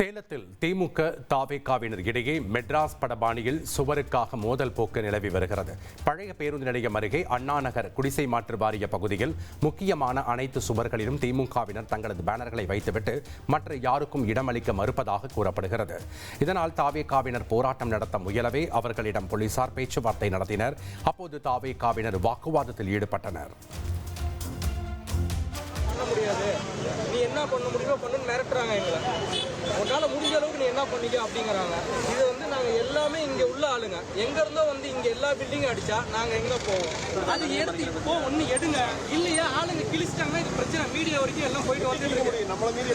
சேலத்தில் திமுக தாவேகாவினர் இடையே மெட்ராஸ் படபாணியில் சுவருக்காக மோதல் போக்கு நிலவி வருகிறது. பழைய பேருந்து நிலையம் அருகே அண்ணா நகர் குடிசை மாற்று வாரிய பகுதியில் முக்கியமான அனைத்து சுவர்களிலும் திமுகவினர் தங்களது பேனர்களை வைத்துவிட்டு மற்ற யாருக்கும் இடமளிக்க மறுப்பதாக கூறப்படுகிறது. இதனால் தாவேகாவினர் போராட்டம் நடத்த முயலவே அவர்களிடம் போலீசார் பேச்சுவார்த்தை நடத்தினர். அப்போது தாவேகாவினர் வாக்குவாதத்தில் ஈடுபட்டனர். என்ன பண்ண முடியுமோ பண்ணுன்னு மிரட்டுறாங்க எங்களை. உன்னால முடிஞ்ச அளவுக்கு நீ என்ன பண்ணிக்க அப்படிங்கிறாங்க. இது வந்து நாங்க எல்லாமே இங்க உள்ள ஆளுங்க. எங்க இருந்தோ வந்து இங்க எல்லா பில்டிங்கும் அடிச்சா நாங்க எங்க போவோம்? அது எடுத்து இப்போ ஒண்ணு எடுங்க. இல்லையா? ஆளுங்க கிழிச்சிட்டாங்கன்னா இது பிரச்சனை. மீடியா வரைக்கும் எல்லாம் போயிட்டு வந்து நம்மள மீறி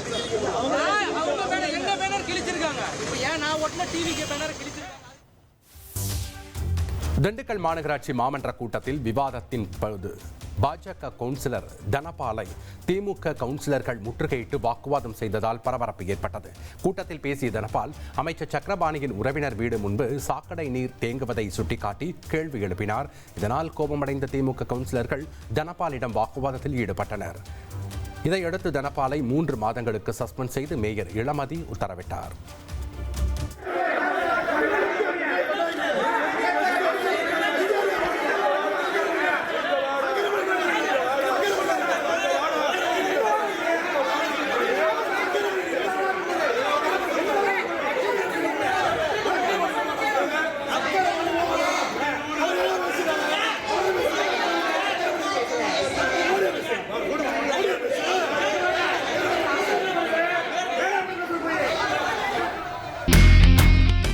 அவங்க பேனர் எங்க பேனர் கிழிச்சிருக்காங்க. இப்போ ஏன் நான் ஒட்டின டிவிக்கு பேனர் கிழிச்சிருக்காங்க திண்டுக்கல் மாநகராட்சி மாமன்ற கூட்டத்தில் விவாதத்தின் போது பாஜக கவுன்சிலர் தனபாலை திமுக கவுன்சிலர்கள் முற்றுகையிட்டு வாக்குவாதம் செய்ததால் பரபரப்பு ஏற்பட்டது. கூட்டத்தில் பேசிய தனபால் அமைச்சர் சக்கரபாணியின் உறவினர் வீடு முன்பு சாக்கடை நீர் தேங்குவதை சுட்டிக்காட்டி கேள்வி எழுப்பினார். இதனால் கோபமடைந்த திமுக கவுன்சிலர்கள் தனபாலிடம் வாக்குவாதத்தில் ஈடுபட்டனர். இதையடுத்து தனபாலை மூன்று மாதங்களுக்கு சஸ்பெண்ட் செய்து மேயர் இளமதி உத்தரவிட்டார்.